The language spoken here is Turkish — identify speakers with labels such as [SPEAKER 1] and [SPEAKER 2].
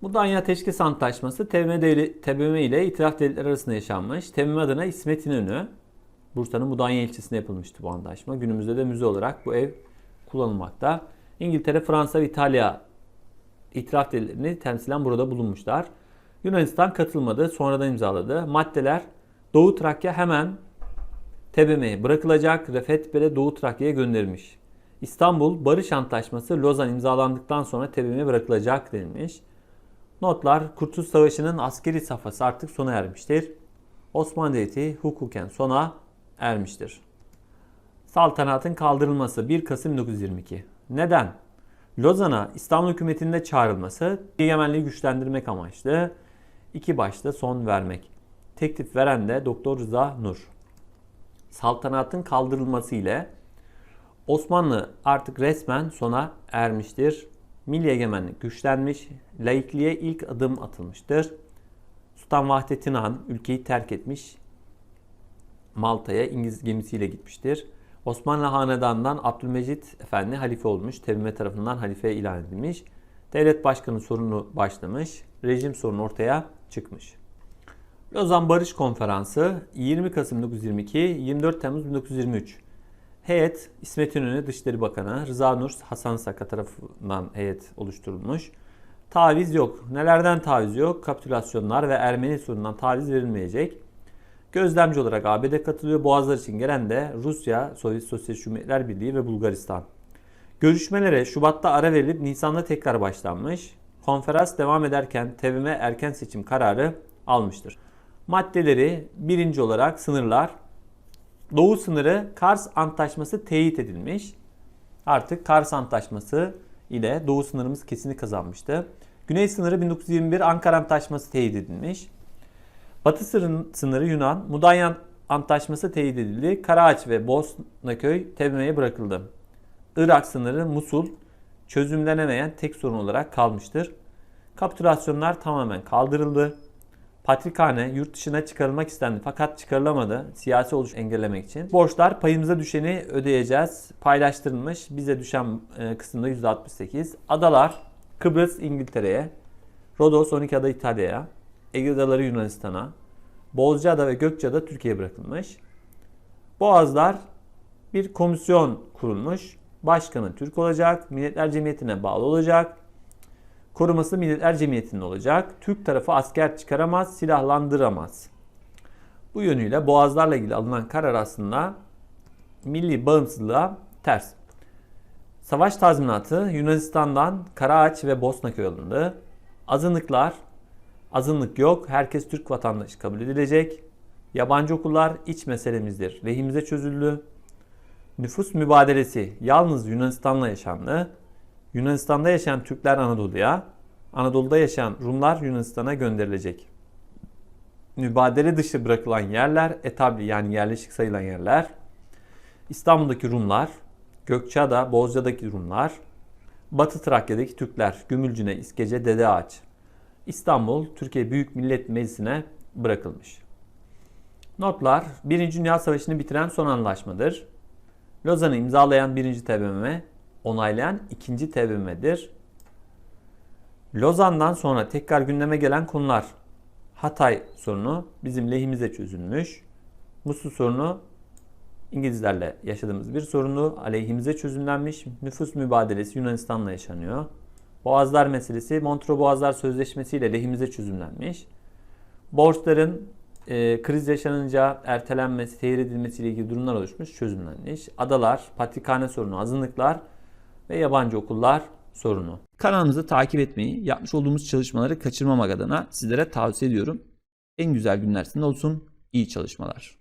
[SPEAKER 1] Mudanya Ateşkes Antlaşması TBMM, ile itiraf devletleri arasında yaşanmış. TBMM adına İsmet İnönü, Bursa'nın Mudanya ilçesinde yapılmıştı bu antlaşma. Günümüzde de müze olarak bu ev kullanılmakta. İngiltere, Fransa ve İtalya itiraf devletlerini temsilen burada bulunmuşlar. Yunanistan katılmadı, sonradan imzaladı. Maddeler Doğu Trakya hemen TBMM'ye bırakılacak. Refetbele Doğu Trakya'ya gönderilmiş. İstanbul Barış Antlaşması Lozan imzalandıktan sonra TBMM'ye bırakılacak denilmiş. Notlar Kurtuluş Savaşı'nın askeri safhası artık sona ermiştir. Osmanlı Devleti hukuken sona ermiştir. Saltanatın kaldırılması 1 Kasım 1922. Neden? Lozan'a İstanbul hükümetinde çağrılması egemenliği güçlendirmek amaçlı iki başta son vermek. Teklif veren de Doktor Rıza Nur. Saltanatın kaldırılması ile Osmanlı artık resmen sona ermiştir. Milli egemenlik güçlenmiş, laikliğe ilk adım atılmıştır. Sultan Vahdettin Han ülkeyi terk etmiş, Malta'ya İngiliz gemisiyle gitmiştir. Osmanlı Hanedanı'ndan Abdülmecit Efendi halife olmuş, TBMM tarafından halife ilan edilmiş. Devlet başkanı sorunu başlamış, rejim sorunu ortaya çıkmış. Lozan Barış Konferansı 20 Kasım 1922, 24 Temmuz 1923. Heyet İsmet İnönü Dışişleri Bakanı Rıza Nur Hasan Saka tarafından heyet oluşturulmuş. Taviz yok. Nelerden taviz yok? Kapitülasyonlar ve Ermeni sorunundan taviz verilmeyecek. Gözlemci olarak ABD katılıyor. Boğazlar için gelen de Rusya, Sovyet Sosyalist Cumhuriyetler Birliği ve Bulgaristan. Görüşmelere Şubat'ta ara verilip Nisan'da tekrar başlanmış. Konferans devam ederken TBMM erken seçim kararı almıştır. Maddeleri birinci olarak sınırlar. Doğu sınırı Kars Antlaşması teyit edilmiş. Artık Kars Antlaşması ile Doğu sınırımız kesini kazanmıştı. Güney sınırı 1921 Ankara Antlaşması teyit edilmiş. Batı sınırı- Yunan, Mudanya Antlaşması teyit edildi. Karaağaç ve Bosnaköy TBMM'ye bırakıldı. Irak sınırı Musul çözümlenemeyen tek sorun olarak kalmıştır. Kapitülasyonlar tamamen kaldırıldı. Patrikhane yurt dışına çıkarılmak istendi fakat çıkarılamadı siyasi oluş engellemek için. Borçlar payımıza düşeni ödeyeceğiz. Paylaştırılmış. Bize düşen e, kısımda %68. Adalar Kıbrıs İngiltere'ye, Rodos 12 ada İtalya'ya, Ege Adaları Yunanistan'a, Bozcaada ve Gökçeada Türkiye'ye bırakılmış. Boğazlar bir komisyon kurulmuş. Başkanı Türk olacak, Milletler Cemiyeti'ne bağlı olacak. Koruması Milletler Cemiyeti'nin olacak. Türk tarafı asker çıkaramaz, silahlandıramaz. Bu yönüyle boğazlarla ilgili alınan karar aslında milli bağımsızlığa ters. Savaş tazminatı Yunanistan'dan Karaağaç ve Bosnaköy alındı. Azınlıklar, azınlık yok, herkes Türk vatandaşı kabul edilecek. Yabancı okullar iç meselemizdir. Lehimize çözüldü. Nüfus mübadelesi yalnız Yunanistan'la yaşandı. Yunanistan'da yaşayan Türkler Anadolu'ya, Anadolu'da yaşayan Rumlar Yunanistan'a gönderilecek. Mübadele dışı bırakılan yerler, etabli yani yerleşik sayılan yerler, İstanbul'daki Rumlar, Gökçeada, Bozca'daki Rumlar, Batı Trakya'daki Türkler, Gümülcine, İskece, Dede Ağaç. İstanbul, Türkiye Büyük Millet Meclisi'ne bırakılmış. Notlar, Birinci Dünya Savaşı'nı bitiren son anlaşmadır. Lozan'ı imzalayan 1. TBMM, onaylayan 2. TBMM'dir. Lozan'dan sonra tekrar gündeme gelen konular. Hatay sorunu bizim lehimize çözülmüş. Musul sorunu İngilizlerle yaşadığımız bir sorunu aleyhimize çözümlenmiş. Nüfus mübadelesi Yunanistan'la yaşanıyor. Boğazlar meselesi Montreux Boğazlar Sözleşmesi ile lehimize çözümlenmiş. Borçların e, kriz yaşanınca ertelenmesi, tehir edilmesiyle ilgili durumlar oluşmuş, çözümlenmiş. Adalar, patrikhane sorunu, azınlıklar ve yabancı okullar sorunu. Kanalımızı takip etmeyi, yapmış olduğumuz çalışmaları kaçırmamak adına sizlere tavsiye ediyorum. En güzel günler sizin olsun. İyi çalışmalar.